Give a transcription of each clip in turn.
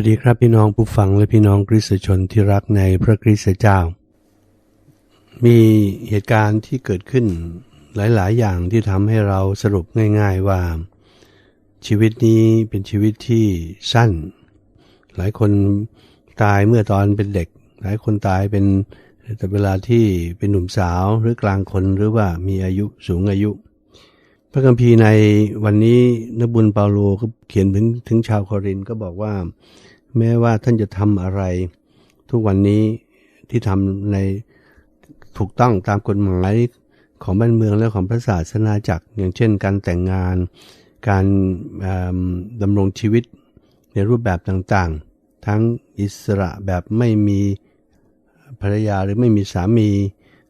วัสดีครับพี่น้องผู้ฟังและพี่น้องคริสตชนที่รักในพระคริสตเจ้า มีเหตุการณ์ที่เกิดขึ้นหลาย ๆ อย่างที่ทำให้เราสรุปง่าย ๆ ว่า ชีวิตนี้เป็นชีวิตที่สั้น หลายคนตายเมื่อตอนเป็นเด็ก หลายคนตายเป็นแต่เวลาที่เป็นหนุ่มสาวหรือกลางคนหรือว่ามีอายุสูงอายุ พระคัมภีร์ในวันนี้นบุญเปาโลก็เขียนถึงถึงชาวโครินก็บอกว่า แม้ว่าท่านจะทำอะไร ทุกวันนี้ที่ทำในถูกต้องตามกฎหมายของบ้านเมืองและของพระศาสนาจักร อย่างเช่น การแต่งงาน การดำรงชีวิตในรูปแบบต่างๆ ทั้งอิสระแบบไม่มีภรรยาหรือไม่มีสามี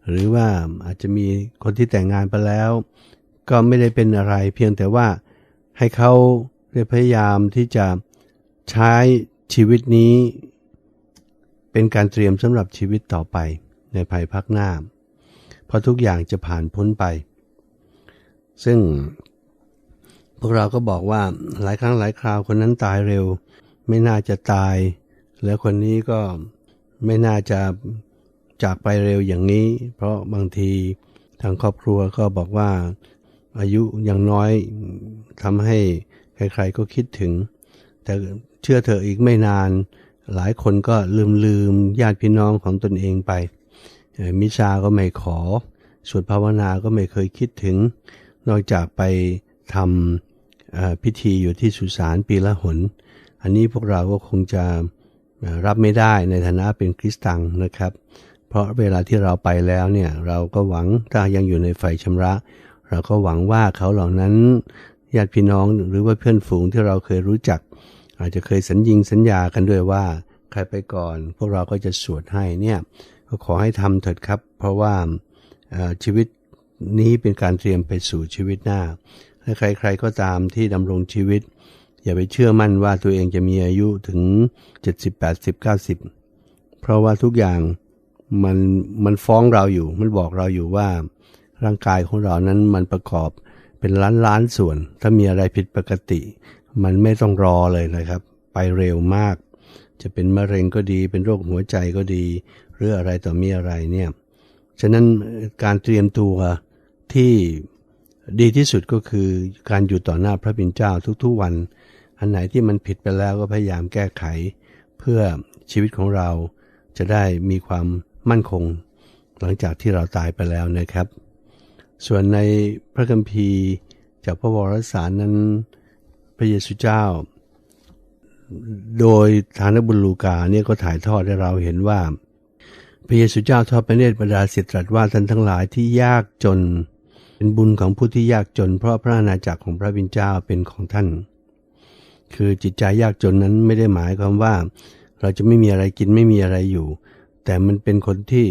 หรือว่าอาจจะมีคนที่แต่งงานไปแล้ว ก็ไม่ได้เป็นอะไร เพียงแต่ว่าให้เขาได้พยายามที่จะใช้ชีวิตนี้ เป็นการเตรียมสำหรับชีวิตต่อไปในภายภาคหน้า เพราะทุกอย่างจะผ่านพ้นไป ซึ่งพวกเราก็บอกว่าหลายครั้งหลายคราวคนนั้นตายเร็ว ไม่น่าจะตาย แล้วคนนี้ก็ไม่น่าจะจากไปเร็วอย่างนี้ เพราะบางทีทางครอบครัวก็บอกว่า อายุยังน้อยทำให้ใครๆก็คิดถึง แต่เชื่อเถอะอีกไม่นาน หลายคนก็ลืมลืมญาติพี่น้องของตนเองไป มิชาก็ไม่ขอสวดภาวนาก็ไม่เคยคิดถึง นอกจากไปทำพิธีอยู่ที่สุสานปีละหน อันนี้พวกเราก็คงจะรับไม่ได้ในฐานะเป็นคริสตังนะครับ เพราะเวลาที่เราไปแล้วเนี่ยเราก็หวังถ้ายังอยู่ในไฟชำระ เราก็หวังว่าเขาเหล่านั้นญาติพี่น้องหรือว่าเพื่อนฝูงที่เราเคยรู้จัก อาจจะเคยสัญญิงสัญญากันด้วยว่า ใครไปก่อน พวกเราก็จะสวดให้เนี่ยก็ขอให้ทำเถิดครับ เพราะว่าชีวิตนี้เป็นการเตรียมไปสู่ชีวิตหน้าและใคร ๆก็ตามที่ดำรงชีวิต อย่าไปเชื่อมั่นว่าตัวเองจะมีอายุถึง 70 80 90 เพราะว่าทุกอย่างมันมันฟ้องเราอยู่ มันบอกเราอยู่ว่า ร่างกายของเรานั้นมันประกอบเป็นล้านล้านส่วน ถ้ามีอะไรผิดปกติ มันไม่ต้องรอเลยนะครับ ไปเร็วมาก จะเป็นมะเร็งก็ดีเป็นโรคหัวใจก็ดี หรืออะไรต่อมีอะไรเนี่ยฉะนั้นการเตรียมตัวที่ดีที่สุดก็คือการอยู่ต่อหน้าพระบิดเจ้าทุกๆวัน อันไหนที่มันผิดไปแล้วก็พยายามแก้ไข เพื่อชีวิตของเราจะได้มีความมั่นคง หลังจากที่เราตายไปแล้วนะครับ ส่วนในพระคัมภีร์จากพระวรสารนั้นพระเยซูเจ้า โดยทานบุญลูกาเนี่ยก็ถ่ายทอดให้เราเห็นว่า พระเยซูเจ้าทอดพระเนตรบรรดาศิษย์ตรัสว่าท่านทั้งหลายที่ยากจน เป็นบุญของผู้ที่ยากจน เพราะพระอาณาจักรของพระบิดเจ้าเป็นของท่าน คือจิตใจยากจนนั้นไม่ได้หมายความว่า เราจะไม่มีอะไรกินไม่มีอะไรอยู่ แต่มันเป็นคนที่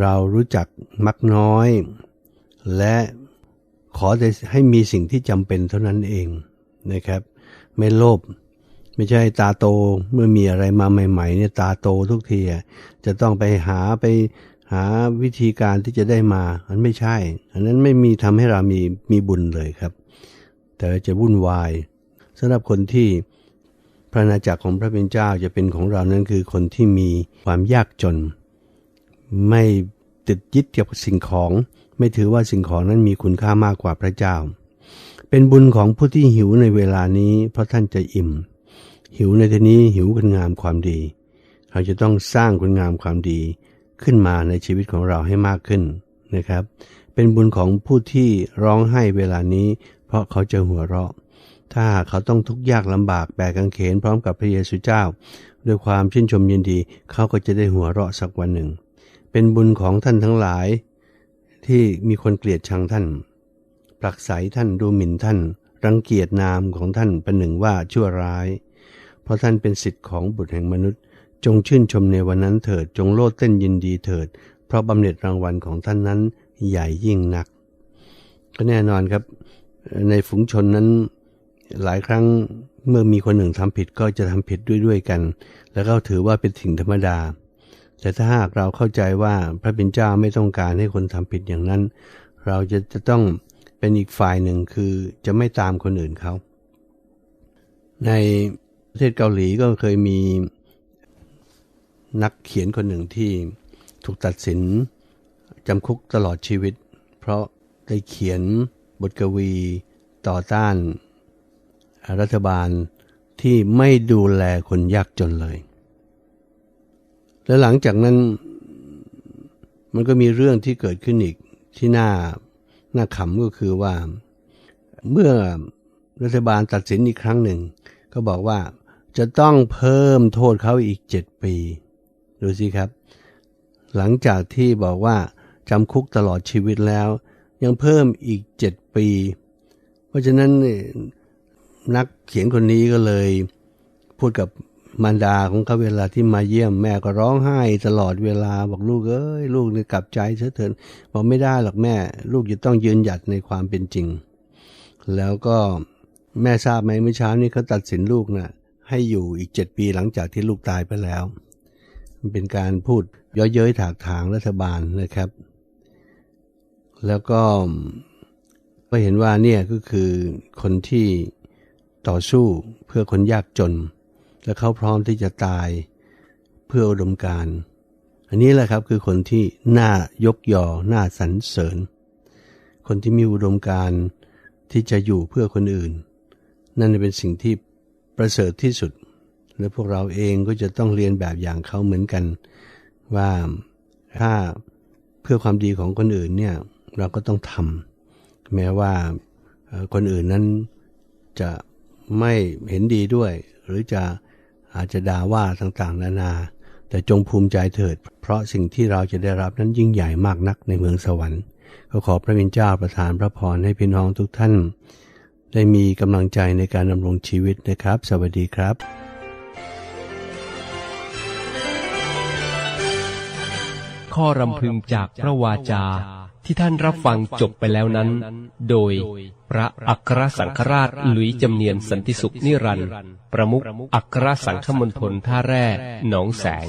เรารู้จักมักน้อย และขอแต่ให้มีสิ่งที่จำเป็นเท่านั้นเองนะครับ ไม่โลภไม่ใช่ตาโตเมื่อมีอะไรมาใหม่ ๆ เนี่ยตาโตทุกทีจะต้องไปหาไปหาวิธีการที่จะได้มาอันไม่ใช่ อันนั้นไม่มีทำให้เรามีมีบุญเลยครับ แต่จะวุ่นวายสำหรับคนที่พระนาจักรของพระเป็นเจ้าจะเป็นของเรานั้นคือคนที่มีความยากจน ไม่ ติดยึดเกี่ยวกับสิ่งของ ไม่ถือว่าสิ่งของนั้นมีคุณค่ามากกว่าพระเจ้า เป็นบุญของผู้ที่หิวในเวลานี้ เพราะท่านจะอิ่ม หิวในที่นี้หิวคุณงามความดี เราจะต้องสร้างคุณงามความดีขึ้นมาในชีวิตของเราให้มากขึ้นนะครับ เป็นบุญของผู้ที่ร้องไห้เวลานี้ เพราะเขาจะหัวเราะ ถ้าเขาต้องทุกข์ยากลำบากแบกกางเขนพร้อมกับพระเยซูเจ้า ด้วยความชื่นชมยินดีเขาก็จะได้หัวเราะสักวันหนึ่ง เป็นบุญของท่านทั้งหลาย ที่มีคนเกลียดชังท่านปรักใสท่านดูหมิ่นท่าน รังเกียจนามของท่านเป็นหนึ่งว่าชั่วร้าย เพราะท่านเป็นสิทธิ์ของบุตรแห่งมนุษย์ จงชื่นชมในวันนั้นเถิดจงโลดเต้นยินดีเถิด เพราะบำเหน็จรางวัลของท่านนั้นใหญ่ยิ่งนัก ก็แน่นอนครับ ในฝูงชนนั้นหลายครั้งเมื่อมีคนหนึ่งทำผิดก็จะทำผิดด้วยด้วยกัน แล้วก็ถือว่าเป็นสิ่งธรรมดา แต่ถ้าหากเราเข้าใจว่าพระเป็นเจ้าไม่ต้องการให้คนทำผิดอย่างนั้น เราจะจะต้องเป็นอีกฝ่ายหนึ่งคือจะไม่ตามคนอื่นเขา ในประเทศเกาหลีก็เคยมีนักเขียนคนหนึ่งที่ถูกตัดสินจำคุกตลอดชีวิต เพราะได้เขียนบทกวีต่อต้านรัฐบาลที่ไม่ดูแลคนยากจนเลย และหลังจากนั้นมันก็มีเรื่องที่เกิดขึ้นอีกที่น่าน่าขำก็คือว่า เมื่อรัฐบาลตัดสินอีกครั้งหนึ่ง ก็บอกว่าจะต้องเพิ่มโทษเขาอีกเจ็ดปี ดูสิครับ หลังจากที่บอกว่าจำคุกตลอดชีวิตแล้ว ยังเพิ่มอีกเจ็ดปี เพราะฉะนั้นนักเขียนคนนี้ก็เลยพูดกับ มารดาของเขาเวลาที่มาเยี่ยมแม่ก็ร้องไห้ตลอดเวลาบอกลูกเอ้ยลูกเนี่ยกลับใจเสียเถินบอกไม่ได้หรอกแม่ ลูกจะต้องยืนหยัดในความเป็นจริง แล้วก็แม่ทราบไหมเมื่อเช้านี้เขาตัดสินลูกนะ่ะให้อยู่อีกเจ็ดปีหลังจากที่ลูกตายไปแล้ว มันเป็นการพูดย้อยเย้ยถากถางรัฐบาลนะครับ แล้วก็ก็เห็นว่าเนี่ยก็คือคนที่ต่อสู้เพื่อคนยากจน และเขาพร้อมที่จะตายเพื่ออุดมการอันนี้แหละครับคือคนที่น่ายกยอน่าสรรเสริญ คนที่มีอุดมการที่จะอยู่เพื่อคนอื่น นั่นเป็นสิ่งที่ประเสริฐที่สุด และพวกเราเองก็จะต้องเรียนแบบอย่างเขาเหมือนกัน ว่าถ้าเพื่อความดีของคนอื่นเนี่ยเราก็ต้องทำแม้ว่าคนอื่นนั้นจะไม่เห็นดีด้วย หรือจะ อาจจะด่าว่าต่างๆ นานา แต่จงภูมิใจเถิด เพราะสิ่งที่เราจะได้รับนั้นยิ่งใหญ่มากนักในเมืองสวรรค์ ก็ขอพระวิญเจ้าประทานพระพรให้พี่น้องทุกท่าน ได้มีกำลังใจในการดำรงชีวิตนะครับ สวัสดีครับข้อรำพึงจากพระวาจา ที่ท่านรับฟังจบไปแล้วนั้น โดยพระอัครสังฆราชหลุยจำเนียนสันติสุขนิรันดร์ประมุขอัครสังฆมณฑลท่าแร่หนองแสง